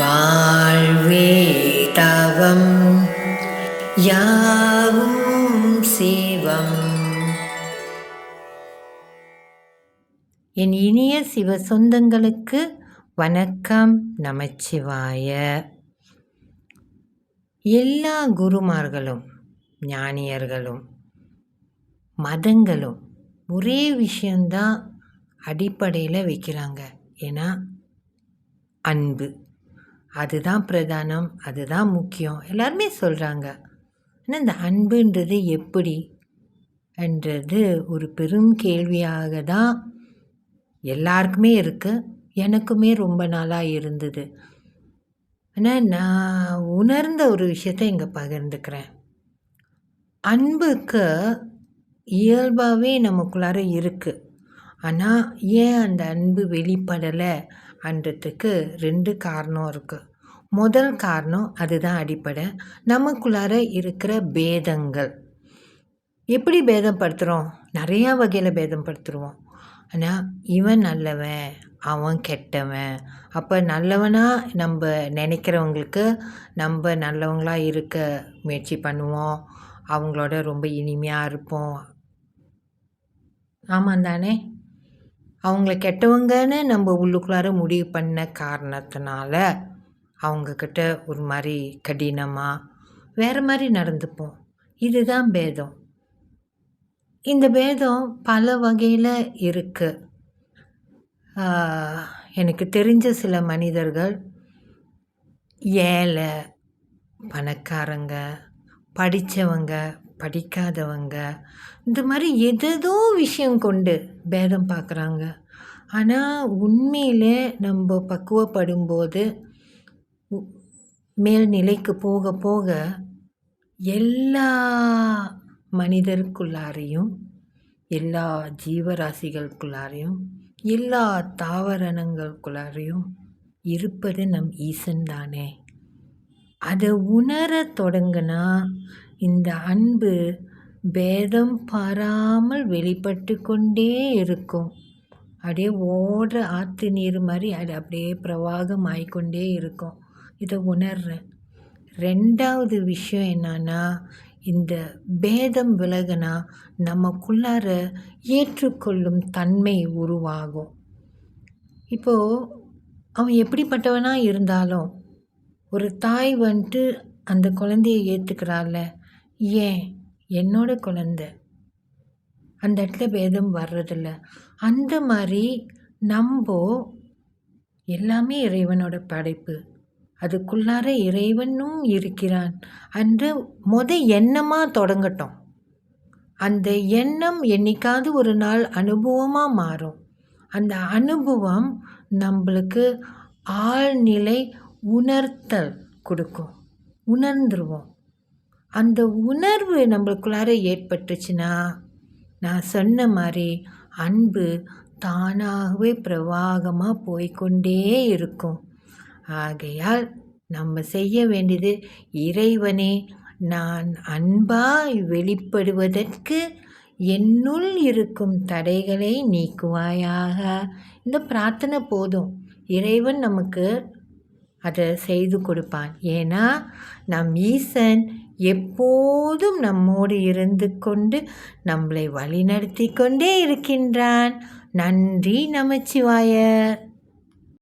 வாழ்வே தவம் யாவும் சிவம். என் இனிய சிவ சொந்தங்களுக்கு வணக்கம் நமச்சிவாய. எல்லா குருமார்களும் ஞானியர்களும் மதங்களும் ஒரே விஷயந்தான் அடிப்படையில் வைக்கிறாங்க. ஏன்னா அன்பு. அதுதான் பிரதானம் அதுதான் முக்கியம். எல்லாருமே சொல்கிறாங்க ஆனால் இந்த அன்புன்றது எப்படி? என்றது ஒரு பெரும் கேள்வியாக தான் எல்லாருக்குமே இருக்குது எனக்குமே ரொம்ப நாளாக இருந்தது. ஆனால் நான் உணர்ந்த ஒரு விஷயத்தை இங்கே பகிர்ந்துக்கிறேன். அன்புக்கு இயல்பாகவே நமக்குள்ளார இருக்குது ஆனால் ஏன் அந்த அன்பு வெளிப்படலை? அன்றதுக்கு ரெண்டு காரணம் இருக்குது முதல் காரணம் அதுதான் அடிப்படை. நமக்குள்ளார இருக்கிற பேதங்கள். எப்படி பேதப்படுத்துகிறோம் நிறையா வகையில் பேதம் படுத்துருவோம் ஆனால் இவன் நல்லவன் அவன் கெட்டவன். அப்போ நல்லவனாக நம்ம நினைக்கிறவங்களுக்கு நம்ம நல்லவங்களாக இருக்க முயற்சி பண்ணுவோம். அவங்களோட ரொம்ப இனிமையாக இருப்போம். ஆமாம் தானே? அவங்கள கெட்டவங்கன்னு நம்ம உள்ளுக்குள்ளார முடிவு பண்ண காரணத்தினால அவங்கக்கிட்ட ஒரு மாதிரி கடினமாக வேறு மாதிரி நடந்துப்போம். இதுதான் பேதம். இந்த பேதம் பல வகையில் இருக்குது எனக்கு தெரிஞ்ச சில மனிதர்கள் ஏழை பணக்காரங்க படித்தவங்க படிக்காதவங்க. இந்த மாதிரி எதேதோ விஷயம் கொண்டு பேதம் பார்க்குறாங்க ஆனால் உண்மையில் நம்ம பக்குவப்படும்போது மேல்நிலைக்கு போக போக எல்லா மனிதருக்குள்ளாரையும் எல்லா ஜீவராசிகளுக்குள்ளாரையும் எல்லா தாவரணங்களுக்குள்ளாரையும் இருப்பது நம் ஈசன் தானே. அதை உணர தொடங்கினா இந்த அன்பு பேதம் பாராமல் வெளிப்பட்டு கொண்டே இருக்கும். அப்படியே ஓடுற ஆற்று நீர் மாதிரி அது அப்படியே பிரவாகம் ஆகிக்கொண்டே இருக்கும். இதை உணர்றேன். ரெண்டாவது விஷயம் என்னன்னா இந்த பேதம் விலகுனா நமக்குள்ளார ஏற்றுக்கொள்ளும் தன்மை உருவாகும். இப்போது அவன் எப்படிப்பட்டவனாக இருந்தாலும் ஒரு தாய் வந்துட்டு அந்த குழந்தைய ஏற்றுக்கிறாள்ல ஏன்? என்னோட குழந்த. அந்த இடத்துல பேதம் வர்றதில்ல. அந்த மாதிரி நம்ம எல்லாமே இறைவனோட படைப்பு. அதுக்குள்ளார இறைவனும் இருக்கிறான் அன்று முத எண்ணமாக தொடங்கட்டும். அந்த எண்ணம் என்னைக்காவது ஒரு நாள் அனுபவமாக மாறும். அந்த அனுபவம் நம்மளுக்கு ஆழ்நிலை உணர்த்தல் கொடுக்கும். உணர்ந்துருவோம். அந்த உணர்வு நம்மளுக்குள்ளார ஏற்பட்டுச்சுன்னா நான் சொன்ன மாதிரி அன்பு தானாகவே பிரவாகமாக போய்கொண்டே இருக்கும். ஆகையால் நம்ம செய்ய வேண்டியது இறைவனே நான் அன்பாய் வெளிப்படுவதற்கு என்னுள் இருக்கும் தடைகளை நீக்குவாயாக. இந்த பிரார்த்தனை போதும். இறைவன் நமக்கு அதை செய்து கொடுப்பான். ஏன்னா நம் ஈசன் எப்போதும் நம்மோடு இருந்து கொண்டு நம்மளை வழிநடத்தி கொண்டே இருக்கின்றான். நன்றி நமச்சிவாயர்.